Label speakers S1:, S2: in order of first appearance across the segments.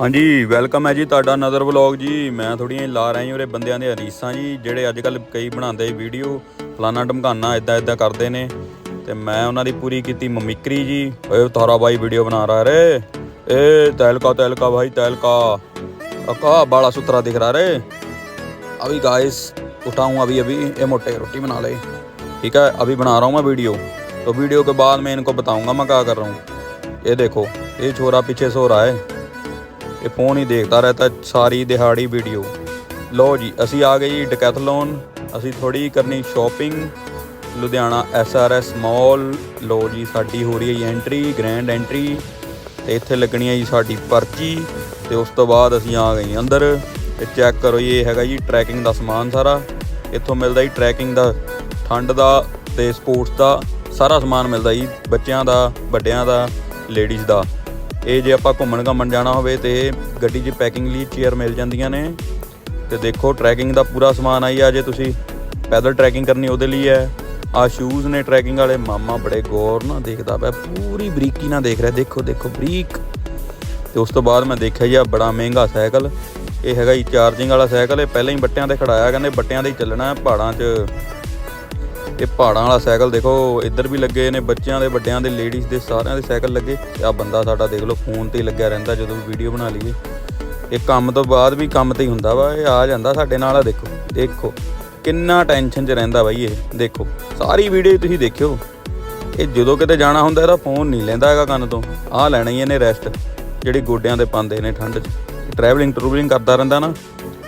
S1: ਹਾਂਜੀ ਵੈਲਕਮ ਹੈ ਜੀ ਤੁਹਾਡਾ ਨਦਰ ਵਲੌਗ ਜੀ ਮੈਂ ਥੋੜੀਆਂ ਲਾ ਰਿਹਾ ਜੀ ਉਰੇ ਬੰਦਿਆਂ ਦੇ ਰੀਸਾਂ ਜੀ ਜਿਹੜੇ ਅੱਜ ਕੱਲ ਕਈ ਬਣਾਉਂਦੇ ਵੀਡੀਓ ਫਲਾਨਾ ਢਮਕਾਨਾ ਇਦਾਂ ਇਦਾਂ ਕਰਦੇ ਨੇ ਤੇ ਮੈਂ ਉਹਨਾਂ ਦੀ ਪੂਰੀ ਕੀਤੀ ਮਮਿਕਰੀ ਜੀ ਓਏ ਤਾਰਾ ਬਾਈ ਵੀਡੀਓ ਬਣਾ ਰਹਾ ਰੇ ਏ ਤੈਲਕਾ ਤੈਲਕਾ ਭਾਈ ਤੈਲਕਾ अका बड़ा सुथरा दिख रहा रे अभी गाइस उठाऊं अभी अभी ये मोटे रोटी बना ले ठीक है अभी बना रहा हूँ मैं वीडियो तो वीडियो के बाद मैं इनको बताऊंगा मैं क्या कर रहा हूँ ये देखो ये छोरा पीछे सो रहा है ਇਹ ਫੋਨ ਹੀ ਦੇਖਦਾ ਰਹਤਾ, ਸਾਰੀ ਦਿਹਾੜੀ ਵੀਡੀਓ ਲੋ ਜੀ, ਅਸੀਂ ਆ ਗਏ ਜੀ ਡਕੈਥਲੋਨ ਅਸੀਂ ਥੋੜੀ ਕਰਨੀ ਸ਼ਾਪਿੰਗ ਲੁਧਿਆਣਾ ਐਸਆਰਐਸ ਮਾਲ ਲੋ ਜੀ, ਸਾਡੀ ਹੋ ਰਹੀ ਹੈ ਜੀ ਐਂਟਰੀ ਗ੍ਰੈਂਡ ਐਂਟਰੀ ਤੇ ਇੱਥੇ ਲੱਗਣੀ ਹੈ ਜੀ ਸਾਡੀ ਪਰਚੀ, ਤੇ ਉਸ ਤੋਂ ਬਾਅਦ ਅਸੀਂ ਆ ਗਏ ਅੰਦਰ। ਤੇ ਚੈੱਕ ਕਰੋ ਜੀ, ਇਹ ਹੈਗਾ ਜੀ ਟਰੈਕਿੰਗ ਦਾ ਸਮਾਨ ਸਾਰਾ। ਇੱਥੋਂ ਮਿਲਦਾ ਜੀ ਟਰੈਕਿੰਗ ਦਾ, ਠੰਡ ਦਾ ਤੇ ਸਪੋਰਟਸ ਦਾ, ਸਾਰਾ ਸਮਾਨ ਮਿਲਦਾ ਜੀ, ਬੱਚਿਆਂ ਦਾ, ਵੱਡਿਆਂ ਦਾ ਲੇਡੀਜ਼ ਦਾ। ਇਹ ਜੇ ਆਪਾਂ ਘੁੰਮਣ ਘਾਮਣ ਜਾਣਾ ਹੋਵੇ ਤੇ ਗੱਡੀ 'ਚ ਪੈਕਿੰਗ ਲਈ ਚੇਅਰ ਮਿਲ ਜਾਂਦੀਆਂ ਨੇ। ਤੇ ਦੇਖੋ ਟਰੈਕਿੰਗ ਦਾ ਪੂਰਾ ਸਮਾਨ ਆਈ ਆ, ਜੇ ਤੁਸੀਂ ਪੈਦਲ ਟਰੈਕਿੰਗ ਕਰਨੀ ਉਹਦੇ ਲਈ ਹੈ। ਆ ਸ਼ੂਜ਼ ਨੇ ਟਰੈਕਿੰਗ ਵਾਲੇ, ਮਾਮਾ ਬੜੇ ਗੌਰ ਨਾਲ ਦੇਖਦਾ ਪਿਆ, ਪੂਰੀ ਬਰੀਕੀ ਨਾਲ ਦੇਖ ਰਿਹਾ। ਦੇਖੋ ਦੇਖੋ, ਬਰੀਕ। ਤੇ ਉਸ ਤੋਂ ਬਾਅਦ ਮੈਂ ਦੇਖਿਆ ਜੀ ਆ ਬੜਾ ਮਹਿੰਗਾ ਸਾਈਕਲ। ਇਹ ਹੈਗਾ ਜੀ ਚਾਰਜਿੰਗ ਵਾਲਾ ਸਾਈਕਲ। ਇਹ ਪਹਿਲਾਂ ਹੀ ਬੱਟਿਆਂ ਤੇ ਖੜਾਇਆ, ਕਹਿੰਦੇ ਬੱਟਿਆਂ ਤੇ ਹੀ ਚੱਲਣਾ ਪਹਾੜਾਂ 'ਚ ਇਹ ਪਹਾੜਾਂ ਵਾਲਾ ਸਾਈਕਲ ਦੇਖੋ, ਇੱਧਰ ਵੀ ਲੱਗੇ ਨੇ ਬੱਚਿਆਂ ਦੇ, ਵੱਡਿਆਂ ਦੇ ਲੇਡੀਜ਼ ਦੇ, ਸਾਰਿਆਂ ਦੇ ਸਾਈਕਲ ਲੱਗੇ। ਤੇ ਆ ਬੰਦਾ ਸਾਡਾ ਦੇਖ ਲਓ ਫੋਨ ਤੇ ਹੀ ਲੱਗਿਆ ਰਹਿੰਦਾ ਜਦੋਂ ਵੀ ਵੀਡੀਓ ਬਣਾ ਲਈਏ। ਇਹ ਕੰਮ ਤੋਂ ਬਾਅਦ ਵੀ ਕੰਮ ਤੇ ਹੀ ਹੁੰਦਾ ਵਾ, ਇਹ ਆ ਜਾਂਦਾ ਸਾਡੇ ਨਾਲ ਆ ਦੇਖੋ ਦੇਖੋ। ਕਿੰਨਾ ਟੈਨਸ਼ਨ 'ਚ ਰਹਿੰਦਾ ਬਾਈ ਇਹ, ਦੇਖੋ। ਸਾਰੀ ਵੀਡੀਓ ਤੁਸੀਂ ਦੇਖਿਓ। ਇਹ ਜਦੋਂ ਕਿਤੇ ਜਾਣਾ ਹੁੰਦਾ, ਇਹਦਾ ਫੋਨ ਨਹੀਂ ਲੈਂਦਾ ਹੈਗਾ ਕੰਨ ਤੋਂ। ਆਹ ਲੈਣਾ ਹੀ ਇਹਨੇ ਰੈਸਟ ਜਿਹੜੀ ਗੋਡਿਆਂ ਤੇ ਪਾਉਂਦੇ ਨੇ ਠੰਡ 'ਚ। ਟਰੈਵਲਿੰਗ ਟਰੂਵਲਿੰਗ ਕਰਦਾ ਰਹਿੰਦਾ ਨਾ,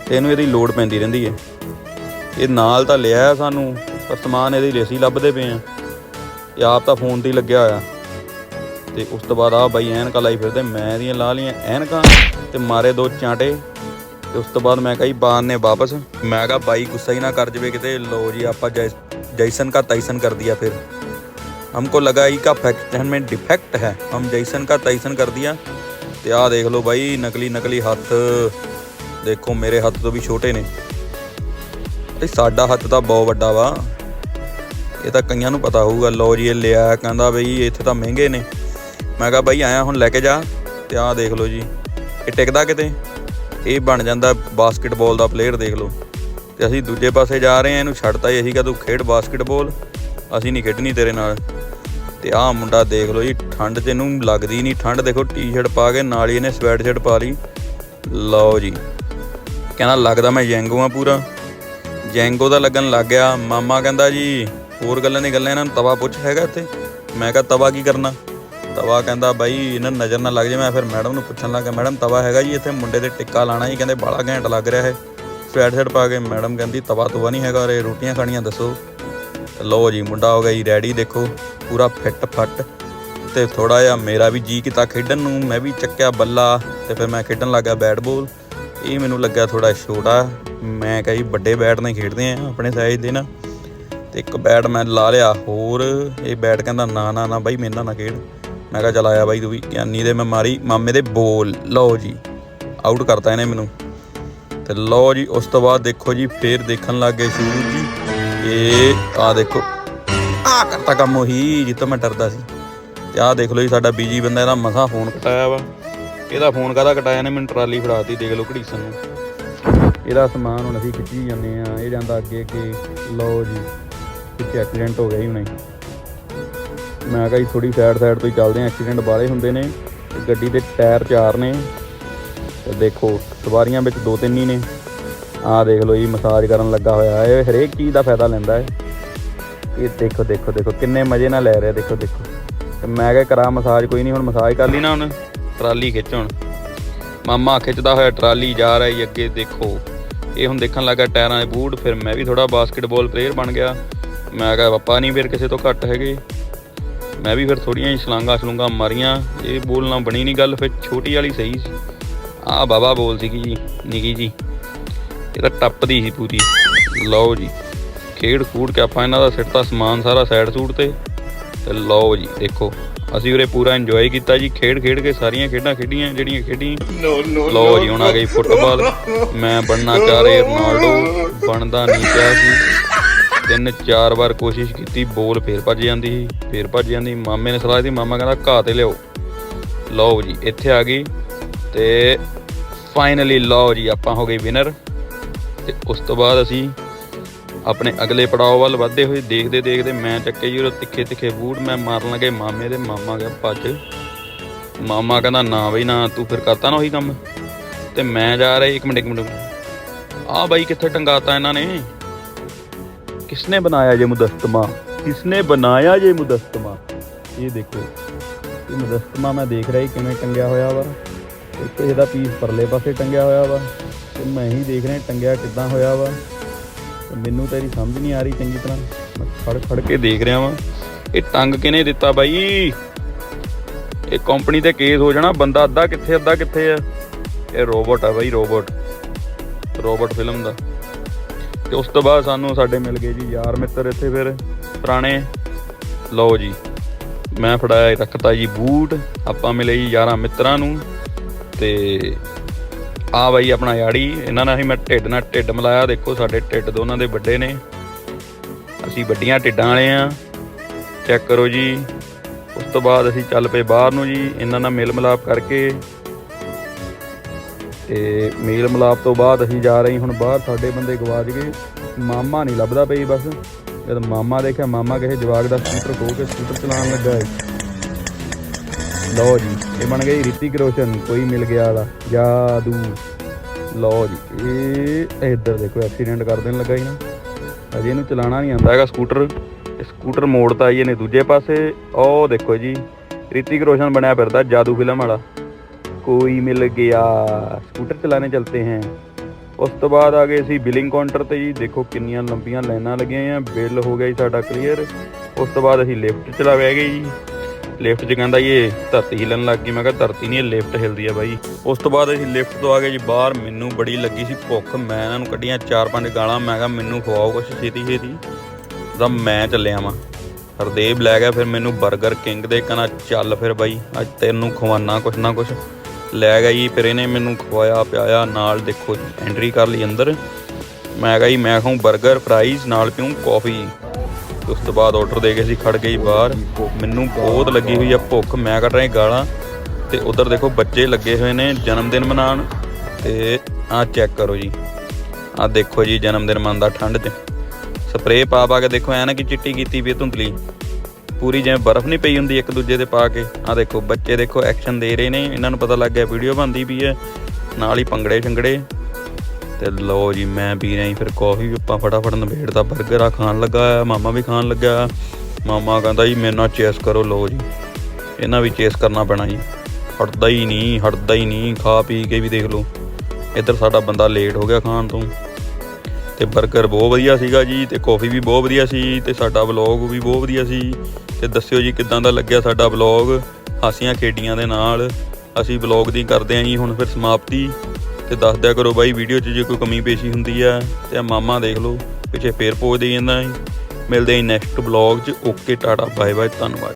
S1: ਤੇ ਇਹਨੂੰ ਇਹਦੀ ਲੋਡ ਪੈਂਦੀ ਰਹਿੰਦੀ ਹੈ। ਇਹ ਨਾਲ ਤਾਂ ਲਿਆ ਸਾਨੂੰ। ਪਰ ਸਮਾਨ ਇਹਦੇ ਲਈ ਅਸੀਂ ਲੱਭਦੇ ਪਏ ਆ ਇਹ ਆਪ ਤਾਂ ਫੋਨ ਤੇ ਹੀ ਲੱਗਿਆ ਹੋਇਆ ਤੇ ਉਸ ਤੋਂ ਬਾਅਦ ਆ ਬਾਈ ਐਨਕਾਂ ਲਾਈ ਫਿਰਦੇ ਮੈਂ ਇਹਦੀਆਂ ਲਾ ਲੀਆਂ ਐਨਕਾਂ ਤੇ ਮਾਰੇ ਦੋ ਚਾਂਟੇ ਤੇ ਉਸ ਤੋਂ ਬਾਅਦ ਮੈਂ ਕਹੀ ਬਾਨ ਨੇ ਵਾਪਸ ਮੈਂ ਕਹਾ ਬਾਈ ਗੁੱਸਾ ਹੀ ਨਾ ਕਰ ਜਵੇ ਕਿਤੇ ਲੋ ਜੀ ਆਪਾਂ ਜੈ- ਜੈਸਨ का तैसन कर दिया फिर हमको लगा ही का फैक्शन में डिफेक्ट है हम जैसन का तैसन कर दिया ਤੇ ਆਹ ਦੇਖ ਲਓ ਬਾਈ ਨਕਲੀ ਨਕਲੀ ਹੱਥ ਦੇਖੋ ਮੇਰੇ ਹੱਥ ਤੋਂ ਵੀ ਛੋਟੇ ਨੇ ਇਹ ਸਾਡਾ ਹੱਥ ਤਾਂ ਬਹੁਤ ਵੱਡਾ ਵਾ। ਇਹ ਤਾਂ ਕਈਆਂ ਨੂੰ ਪਤਾ ਹੋਊਗਾ ਲੋ ਜੀ ਇਹ ਲਿਆ, ਕਹਿੰਦਾ ਬਈ ਇੱਥੇ ਤਾਂ ਮਹਿੰਗੇ ਨੇ। ਮੈਂ ਕਿਹਾ ਬਾਈ ਆਇਆ, ਹੁਣ ਲੈ ਕੇ ਜਾ ਤੇ ਆਹ ਦੇਖ ਲਓ ਜੀ। ਇਹ ਟਿਕਦਾ ਕਿਤੇ? ਇਹ ਬਣ ਜਾਂਦਾ ਬਾਸਕਟਬਾਲ ਦਾ ਪਲੇਅਰ ਦੇਖ ਲਓ। ਤੇ ਅਸੀਂ ਦੂਜੇ ਪਾਸੇ ਜਾ ਰਹੇ ਆ ਇਹਨੂੰ ਛੱਡਤਾ ਹੀ ਅਸੀਂ ਕਹ ਤੂੰ ਖੇਡ ਬਾਸਕਟਬਾਲ, ਅਸੀਂ ਨਹੀਂ ਖੇਡਣੀ ਤੇਰੇ ਨਾਲ। ਤੇ ਆਹ ਮੁੰਡਾ ਦੇਖ ਲਓ ਜੀ, ਠੰਡ 'ਚ ਇਹਨੂੰ ਲੱਗਦੀ ਨਹੀਂ, ਠੰਡ ਦੇਖੋ, ਟੀ-ਸ਼ਰਟ ਪਾ ਕੇ ਨਾਲ ਹੀ ਇਹਨੇ ਸਵੈਟਸ਼ਰਟ ਪਾ ਲਈ। ਲਓ ਜੀ, ਕਹਿੰਦਾ ਲੱਗਦਾ ਮੈਂ ਜੈਂਗੋ ਹਾਂ ਪੂਰਾ। ਜੈਂਗੋ ਦਾ ਲੱਗਣ ਲੱਗ ਗਿਆ। ਮਾਮਾ ਕਹਿੰਦਾ ਜੀ, ਹੋਰ ਗੱਲਾਂ ਦੀ ਗੱਲਾਂ ਇਹਨਾਂ ਨੂੰ ਤਵਾ ਪੁੱਛ ਹੈਗਾ ਇੱਥੇ। ਮੈਂ ਕਿਹਾ, ਤਵਾ ਕੀ ਕਰਨਾ? ਤਵਾ ਕਹਿੰਦਾ, ਬਾਈ, ਇਹਨਾਂ ਨੂੰ ਨਜ਼ਰ ਨਾ ਲੱਗ ਜੇ। ਮੈਂ ਫਿਰ ਮੈਡਮ ਨੂੰ ਪੁੱਛਣ ਲੱਗਾ, ਮੈਡਮ, ਤਵਾ ਹੈਗਾ ਜੀ ਇੱਥੇ? ਮੁੰਡੇ ਦੇ ਟਿੱਕਾ ਲਾਣਾ ਜੀ। ਕਹਿੰਦੇ ਬਾਲਾ ਘੈਂਟ ਲੱਗ ਰਿਹਾ ਹੈ ਸਵੈਟਸ਼ਰਟ ਪਾ ਕੇ ਮੈਡਮ ਕਹਿੰਦੀ, ਤਵਾ ਤਵਾ ਨਹੀਂ ਹੈਗਾ ਰੇ ਰੋਟੀਆਂ ਖਾਣੀਆਂ ਦੱਸੋ। ਤੇ ਲਓ ਜੀ, ਮੁੰਡਾ ਹੋ ਗਿਆ ਜੀ, ਰੈਡੀ ਦੇਖੋ, ਪੂਰਾ ਫਿੱਟ ਫੱਟ। ਤੇ ਥੋੜਾ ਜਿਹਾ ਮੇਰਾ ਵੀ ਜੀ ਕੀਤਾ ਖੇਡਣ ਨੂੰ, ਮੈਂ ਵੀ ਚੱਕਿਆ ਬੱਲਾ, ਤੇ ਫਿਰ ਮੈਂ ਖੇਡਣ ਲੱਗਾ ਬੈਟ ਬਾਲ। ਇਹ ਮੈਨੂੰ ਲੱਗਾ ਥੋੜਾ ਛੋਟਾ। ਮੈਂ ਕਹੀ ਵੱਡੇ ਬੈਟ ਨਾਲ ਖੇਡਦੇ ਆ ਆਪਣੇ ਸਾਈਜ਼ ਦੇ ਨਾ। ਤੇ ਇੱਕ ਬੈਟ ਮੈਂ ਲਾ ਲਿਆ, ਹੋਰ ਇਹ ਬੈਟ ਕਹਿੰਦਾ ਨਾ ਨਾ ਨਾ ਬਾਈ ਮੇਰੇ ਨਾਲ ਨਾ ਖੇਡ। ਮੈਂ ਕਿਹਾ ਚਲ ਆਇਆ ਬਾਈ ਤੂੰ ਵੀ, ਗਿਆਨੀ ਦੇ ਮੈਂ ਮਾਰੀ, ਮਾਮੇ ਦੇ ਬੋਲ, ਲਓ ਜੀ ਆਊਟ ਕਰਤਾ ਇਹਨੇ ਮੈਨੂੰ। ਤੇ ਲਓ ਜੀ, ਉਸ ਤੋਂ ਬਾਅਦ ਦੇਖੋ ਜੀ, ਫੇਰ ਦੇਖਣ ਲੱਗ ਗਏ ਸ਼ੁਰੂ ਜੀ। ਇਹ ਆ ਦੇਖੋ ਆ ਕਰਤਾ ਕੰਮ ਉਹੀ, ਜਿੱਤੋਂ ਮੈਂ ਡਰਦਾ ਸੀ। ਤੇ ਆਹ ਦੇਖ ਲਓ ਜੀ, ਸਾਡਾ ਬੀਜੀ ਬੰਦਾ ਇਹਦਾ ਮਸਾ ਫੋਨ ਕਟਾਇਆ ਵਾ। ਇਹਦਾ ਫੋਨ ਕਾਹਦਾ ਕਟਾਇਆ? ਨੇ ਮੈਨੂੰ ਟਰਾਲੀ ਫੜਾਤੀ, ਦੇਖ ਲਓ ਘੜੀਸਨ ਨੂੰ। ਇਹਦਾ ਸਮਾਨ ਹੁਣ ਅਸੀਂ ਖਿੱਚੀ ਜਾਂਦੇ ਆ ਇਹ ਜਾਂਦਾ ਅੱਗੇ ਅੱਗੇ ਲਓ ਜੀ, ਪਿੱਛੇ ਐਕਸੀਡੈਂਟ ਹੋ ਗਿਆ ਜੀ ਹੁਣੇ। ਮੈਂ ਕਿਹਾ ਜੀ ਥੋੜੀ ਸਾਈਡ ਸਾਈਡ ਤੋਂ ਹੀ ਚੱਲਦੇ ਆ ਐਕਸੀਡੈਂਟ ਬਾਹਲੇ ਹੁੰਦੇ ਨੇ ਗੱਡੀ ਦੇ ਟਾਇਰ ਚਾਰ ਨੇ। ਤੇ ਦੇਖੋ, ਸਵਾਰੀਆਂ ਵਿੱਚ ਦੋ ਤਿੰਨ ਹੀ ਨੇ। ਆਹ ਦੇਖ ਲਓ ਜੀ ਮਸਾਜ ਕਰਨ ਲੱਗਾ ਹੋਇਆ ਇਹ ਹਰੇਕ ਚੀਜ਼ ਦਾ ਫਾਇਦਾ ਲੈਂਦਾ ਹੈ। ਇਹ ਦੇਖੋ ਦੇਖੋ ਦੇਖੋ, ਕਿੰਨੇ ਮਜ਼ੇ ਨਾਲ ਲੈ ਰਿਹਾ। ਦੇਖੋ ਦੇਖੋ। ਤੇ ਮੈਂ ਕਿਹਾ ਕਰਾ ਮਸਾਜ ਕੋਈ ਨਹੀਂ, ਹੁਣ ਮਸਾਜ ਕਰ ਲਈ ਨਾ ਹੁਣ। ਟਰਾਲੀ ਖਿੱਚ ਹੁਣ। ਮਾਮਾ ਖਿੱਚਦਾ ਹੋਇਆ, ਟਰਾਲੀ ਜਾ ਰਿਹਾ ਜੀ ਅੱਗੇ, ਦੇਖੋ। ਇਹ ਹੁਣ ਦੇਖਣ ਲੱਗਾ ਟਾਇਰਾਂ ਦੇ ਬੂਟ, ਫਿਰ ਮੈਂ ਵੀ ਥੋੜਾ ਬਾਸਕਟਬਾਲ ਪਲੇਅਰ ਬਣ ਗਿਆ। ਮੈਂ ਕਿਹਾ ਪਾਪਾ ਨਹੀਂ ਫਿਰ ਕਿਸੇ ਤੋਂ ਘੱਟ ਹੈਗੇ। ਮੈਂ ਵੀ ਫਿਰ ਥੋੜੀਆਂ ਹੀ ਛਲਾਂਗਾ ਛਲੂੰਗਾ ਮਾਰੀਆਂ। ਇਹ ਬੋਲਣਾ ਬਣੀ ਨਹੀਂ ਗੱਲ, ਫਿਰ ਛੋਟੀ ਵਾਲੀ ਸਹੀ ਸੀ। ਆ ਬਾਬਾ ਬੋਲ ਸੀਗੀ ਜੀ, ਨਿੱਕੀ ਜੀ। ਇਹ ਤਾਂ ਟੱਪਦੀ ਸੀ ਪੂਰੀ। ਲਓ ਜੀ ਖੇਡ ਖੂਡ ਕੇ ਆਪਾਂ ਇਹਨਾਂ ਦਾ ਸਿੱਟਤਾ ਸਮਾਨ ਸਾਰਾ ਸਾਈਡ ਸੂਟ ਤੇ। ਤੇ ਲਓ ਜੀ, ਦੇਖੋ। ਅਸੀਂ ਉਰੇ ਪੂਰਾ ਇੰਜੋਏ ਕੀਤਾ ਜੀ। ਖੇਡ ਖੇਡ ਕੇ ਸਾਰੀਆਂ ਖੇਡਾਂ ਖੇਡੀਆਂ ਜਿਹੜੀਆਂ ਖੇਡੀਆਂ। ਲਓ ਜੀ ਹੁਣ ਆ ਗਈ ਫੁੱਟਬਾਲ। ਮੈਂ ਬਣਨਾ ਚਾਹ ਰਿਹਾ ਰੋਨਾਲਡੋ। ਬਣਦਾ ਨਹੀਂ ਪਿਆ ਸੀ ਤਿੰਨ ਚਾਰ ਵਾਰ ਕੋਸ਼ਿਸ਼ ਕੀਤੀ ਬੋਲ ਫੇਰ ਭੱਜ ਜਾਂਦੀ ਸੀ ਫੇਰ ਭੱਜ ਜਾਂਦੀ ਮਾਮੇ ਨੇ ਸਲਾਹ ਦਿੱਤੀ ਮਾਮਾ ਕਹਿੰਦਾ ਘਾਹ ਤੇ ਲਿਆਓ। ਲਓ ਜੀ ਇੱਥੇ ਆ ਗਈ ਤੇ ਫਾਈਨਲੀ ਲਓ ਜੀ ਆਪਾਂ ਹੋ ਗਏ ਵਿਨਰ ਤੇ ਉਸ ਤੋਂ ਬਾਅਦ ਅਸੀਂ ਆਪਣੇ ਅਗਲੇ ਪੜਾਓ ਵੱਲ ਵਧਦੇ ਹੋਏ ਦੇਖਦੇ ਦੇਖਦੇ ਮੈਂ ਚੱਕੇ ਜੀ ਉਹ ਤਿੱਖੇ ਤਿੱਖੇ ਬੂਟ, ਮੈਂ ਮਾਰਨ ਲੱਗੇ ਮਾਮੇ ਦੇ, ਮਾਮਾ ਗਿਆ ਭੱਜ। ਮਾਮਾ ਕਹਿੰਦਾ, ਨਾ ਬਈ, ਨਾ, ਤੂੰ ਫਿਰ ਕਰਤਾ ਨਾ ਉਹੀ ਕੰਮ? ਤੇ ਮੈਂ ਜਾ ਰਿਹਾ ਇੱਕ ਮਿੰਟ ਇੱਕ ਮਿੰਟ ਆ ਬਾਈ ਕਿੱਥੇ ਟੰਗਾਤਾ ਇਹਨਾਂ ਨੇ? ਕਿਸਨੇ ਬਣਾਇਆ ਜੇ ਮੁਦਸਤਮਾ ਕਿਸਨੇ ਬਣਾਇਆ ਜੇ ਮੁਦਸਤਮਾ ਇਹ ਦੇਖੋ, ਇਹ ਮੁਦਸਤਮਾ ਮੈਂ ਦੇਖ ਰਿਹਾ ਕਿਵੇਂ ਟੰਗਿਆ ਹੋਇਆ ਵਾ। ਇੱਕ ਇਹਦਾ ਪੀਸ ਪਰਲੇ ਪਾਸੇ ਟੰਗਿਆ ਹੋਇਆ ਵਾ, ਤੇ ਮੈਂ ਹੀ ਦੇਖ ਰਿਹਾ ਟੰਗਿਆ ਕਿੱਦਾਂ ਹੋਇਆ ਵਾ। ਮੈਨੂੰ ਤਾਂ ਇਹਦੀ ਸਮਝ ਨਹੀਂ ਆ ਰਹੀ ਚੰਗੀ ਤਰ੍ਹਾਂ। ਮੈਂ ਫੜ ਖੜ ਕੇ ਦੇਖ ਰਿਹਾ ਵਾਂ। ਇਹ ਟੰਗ ਕਿਨੇ ਦਿੱਤਾ ਬਾਈ? ਇਹ ਕੰਪਨੀ ਤੇ ਕੇਸ ਹੋ ਜਾਣਾ। ਬੰਦਾ ਅੱਧਾ ਕਿੱਥੇ ਅੱਧਾ ਕਿੱਥੇ ਆ? ਇਹ ਰੋਬੋਟ ਆ ਬਾਈ ਰੋਬੋਟ ਰੋਬੋਟ ਫਿਲਮ ਦਾ। ਤੇ ਉਸ ਤੋਂ ਬਾਅਦ ਸਾਨੂੰ ਸਾਡੇ ਮਿਲ ਗਏ ਜੀ ਯਾਰ ਮਿੱਤਰ ਇੱਥੇ ਫਿਰ, ਪੁਰਾਣੇ। ਲਓ ਜੀ, ਮੈਂ ਫੜਾਇਆ ਰੱਖਤਾ ਜੀ ਬੂਟ। ਆਪਾਂ ਮਿਲੇ ਜੀ ਯਾਰਾਂ ਮਿੱਤਰਾਂ ਨੂੰ। ਤੇ ਆ ਬਾਈ ਆਪਣਾ ਯਾੜੀ ਇਹਨਾਂ ਨਾਲ ਹੀ ਮੈਂ ਢਿੱਡ ਨਾਲ ਢਿੱਡ ਮਿਲਾਇਆ। ਦੇਖੋ ਸਾਡੇ ਢਿੱਡ ਦੋਨਾਂ ਦੇ ਵੱਡੇ ਨੇ। ਅਸੀਂ ਵੱਡੀਆਂ ਢਿੱਡਾਂ ਵਾਲੇ ਆ। ਚੈੱਕ ਕਰੋ ਜੀ। ਉਸ ਤੋਂ ਬਾਅਦ ਅਸੀਂ ਚੱਲ ਪਏ ਬਾਹਰ ਨੂੰ ਜੀ, ਇਹਨਾਂ ਨਾਲ ਮੇਲ ਮਿਲਾਪ ਕਰਕੇ। ਤੇ ਮੇਲ ਮਿਲਾਪ ਤੋਂ ਬਾਅਦ ਅਸੀਂ ਜਾ ਰਹੇ ਹੁਣ ਬਾਹਰ, ਸਾਡੇ ਬੰਦੇ ਗਵਾਚ ਗਏ। ਮਾਮਾ ਨਹੀਂ ਲੱਭਦਾ ਪਈ ਬਸ। ਜਦ ਮਾਮਾ ਦੇਖਿਆ, ਮਾਮਾ ਕਿਸੇ ਜਵਾਗ ਦਾ ਸਕੂਟਰ ਖੋ ਕੇ ਸਕੂਟਰ ਚਲਾਉਣ ਲੱਗਾ ਹੈ ਲਓ ਜੀ, ਇਹ ਬਣ ਗਈ ਰਿਤਿਕ ਰੋਸ਼ਨ, ਕੋਈ ਮਿਲ ਗਿਆ ਵਾਲਾ, ਜਾਦੂ। ਲਓ ਜੀ, ਇਹ ਇੱਧਰ ਦੇਖੋ ਐਕਸੀਡੈਂਟ ਕਰ ਦੇਣ ਲੱਗਾ ਹੀ ਨਾ। ਅਜੇ ਇਹਨੂੰ ਚਲਾਉਣਾ ਨਹੀਂ ਆਉਂਦਾ ਹੈਗਾ ਸਕੂਟਰ ਇਹ ਸਕੂਟਰ ਮੋੜਤਾ ਜੀ ਇਹਨੇ ਦੂਜੇ ਪਾਸੇ। ਉਹ ਦੇਖੋ ਜੀ, ਰਿਤਿਕ ਰੋਸ਼ਨ ਬਣਿਆ ਫਿਰਦਾ, ਜਾਦੂ ਫਿਲਮ ਵਾਲਾ। ਕੋਈ ਮਿਲ ਗਿਆ ਸਕੂਟਰ ਚਲਾਣੇ ਚਲਤੇ ਹੈ। ਉਸ ਤੋਂ ਬਾਅਦ ਆ ਗਏ ਸੀ ਬਿਲਿੰਗ ਕਾਊਂਟਰ ਤੇ ਜੀ, ਦੇਖੋ ਕਿੰਨੀਆਂ ਲੰਬੀਆਂ ਲਾਈਨਾਂ ਲੱਗੀਆਂ ਆ ਬਿੱਲ ਹੋ ਗਿਆ ਜੀ ਸਾਡਾ ਕਲੀਅਰ ਉਸ ਤੋਂ ਬਾਅਦ ਅਸੀਂ ਲਿਫਟ ਚਲਾ ਬਹਿ ਗਏ ਜੀ। ਲਿਫਟ 'ਚ ਕਹਿੰਦਾ ਜੀ ਇਹ ਧਰਤੀ ਹਿਲਣ ਲੱਗ ਗਈ। ਮੈਂ ਕਿਹਾ ਧਰਤੀ ਨਹੀਂ, ਇਹ ਲਿਫਟ ਹਿਲਦੀ ਆ ਬਾਈ। ਉਸ ਤੋਂ ਬਾਅਦ ਅਸੀਂ ਲਿਫਟ ਤੋਂ ਆ ਗਏ ਜੀ ਬਾਹਰ। ਮੈਨੂੰ ਬੜੀ ਲੱਗੀ ਸੀ ਭੁੱਖ। ਮੈਂ ਇਹਨਾਂ ਨੂੰ ਕੱਢੀਆਂ ਚਾਰ ਪੰਜ ਗਾਲਾਂ। ਮੈਂ ਕਿਹਾ ਮੈਨੂੰ ਖਵਾਓ ਕੁਛ ਛੇਤੀ ਛੇਤੀ। ਤਾਂ ਮੈਂ ਚੱਲਿਆ ਵਾਂ। ਹਰਦੇਵ ਲੈ ਗਿਆ। ਫਿਰ ਮੈਨੂੰ 버ਗਰ ਕਿੰਗ ਦੇ ਕਹਿੰਦਾ, ਚੱਲ ਫਿਰ ਬਾਈ, ਅੱਜ ਤੈਨੂੰ ਖਵਾਨਾ ਕੁਛ ਨਾ ਕੁਛ। ਲੈ ਗਿਆ ਜੀ। ਫਿਰ ਇਹਨੇ ਮੈਨੂੰ ਖਵਾਇਆ, ਪਿਆਇਆ। ਨਾਲ ਦੇਖੋ ਐਂਟਰੀ ਕਰ ਲਈ ਅੰਦਰ। ਮੈਂ ਕਿਹਾ ਜੀ, ਮੈਂ ਖਾਉਂ 버ਗਰ ਫਰਾਈਜ਼ ਨਾਲ ਪੀਉਂ ਕਾਫੀ ਉਸ ਤੋਂ ਬਾਅਦ ਆਰਡਰ ਦੇ ਕੇ ਅਸੀਂ ਖੜ ਗਈ ਬਾਹਰ। ਮੈਨੂੰ ਬਹੁਤ ਲੱਗੀ ਹੋਈ ਆ ਭੁੱਖ, ਮੈਂ ਕੱਢ ਰਿਹਾ ਗਾਲਾਂ। ਤੇ ਉਧਰ ਦੇਖੋ ਬੱਚੇ ਲੱਗੇ ਹੋਏ ਨੇ ਜਨਮ ਦਿਨ ਮਨਾਉਣ। ਤੇ ਆਹ ਚੈੱਕ ਕਰੋ ਜੀ। ਆਹ ਦੇਖੋ ਜੀ ਜਨਮ ਦਿਨ ਮਨਾਉਂਦਾ ਠੰਡ 'ਚ। ਸਪਰੇਅ ਪਾ ਪਾ ਕੇ ਦੇਖੋ, ਐ ਨਾ ਕਿ ਚਿੱਟੀ ਕੀਤੀ ਵੀ ਧੁੰਦਲੀ। ਪੂਰੀ ਜਿਵੇਂ ਬਰਫ਼ ਨਹੀਂ ਪਈ ਹੁੰਦੀ ਇੱਕ ਦੂਜੇ ਤੇ ਪਾ ਕੇ। ਆਹ ਦੇਖੋ, ਬੱਚੇ ਦੇਖੋ ਐਕਸ਼ਨ ਦੇ ਰਹੇ ਨੇ। ਇਹਨਾਂ ਨੂੰ ਪਤਾ ਲੱਗ ਗਿਆ ਵੀਡੀਓ ਬਣਦੀ ਵੀ ਹੈ ਨਾਲ ਹੀ ਪੰਗੜੇ ਛੰਗੜੇ ਤੇ ਲਓ ਜੀ, ਮੈਂ ਪੀ ਰਹੀ ਫਿਰ ਕਾਫੀ ਵੀ ਆਪਾਂ ਫਟਾਫਟ ਨਵੇੜਦਾ 버ਗਰ ਆ ਖਾਣ ਲੱਗਾ ਆ, ਮਾਮਾ ਵੀ ਖਾਣ ਲੱਗਾ ਮਾਮਾ ਕਹਿੰਦਾ ਜੀ ਮੇਰੇ ਨਾਲ ਚੇਸ ਕਰੋ, ਲਓ ਜੀ। ਇਹਨਾਂ ਵੀ ਚੇਸ ਕਰਨਾ ਪੈਣਾ ਜੀ। ਹਟਦਾ ਹੀ ਨਹੀਂ, ਹਟਦਾ ਹੀ ਨਹੀਂ, ਖਾ ਪੀ ਕੇ ਵੀ ਦੇਖ ਲਓ। ਇੱਧਰ ਸਾਡਾ ਬੰਦਾ ਲੇਟ ਹੋ ਗਿਆ ਖਾਣ ਤੋਂ। ਤੇ 버ਗਰ ਬਹੁਤ ਵਧੀਆ ਸੀਗਾ ਜੀ, ਤੇ ਕਾਫੀ ਵੀ ਬਹੁਤ ਵਧੀਆ ਸੀ, ਤੇ ਸਾਡਾ ਵਲੌਗ ਵੀ ਬਹੁਤ ਵਧੀਆ ਸੀ। ਤੇ ਦੱਸਿਓ ਜੀ ਕਿਦਾਂ ਦਾ ਲੱਗਿਆ ਸਾਡਾ ਵਲੌਗ ਹਾਸੀਆਂ ਖੇਡੀਆਂ ਦੇ ਨਾਲ। ਅਸੀਂ ਵਲੌਗ ਦੀ ਕਰਦੇ ਆਂ ਜੀ, ਹੁਣ ਫਿਰ ਸਮਾਪਤੀ। ਤੇ ਦੱਸ ਦਿਆ ਕਰੋ ਬਾਈ, ਵੀਡੀਓ 'ਚ ਜੇ ਕੋਈ ਕਮੀ ਪੇਸ਼ੀ ਹੁੰਦੀ ਆ, ਤੇ ਆਹ ਮਾਮਾ ਦੇਖ ਲਓ, ਪਿੱਛੇ ਫੇਰ ਪੋਜ ਦੇ ਜਾਂਦਾ ਜੀ ਮਿਲਦੇ ਆਂ ਨੈਕਸਟ ਵਲੌਗ 'ਚ। ਓਕੇ, ਟਾਟਾ ਬਾਏ ਬਾਏ ਧੰਨਵਾਦ।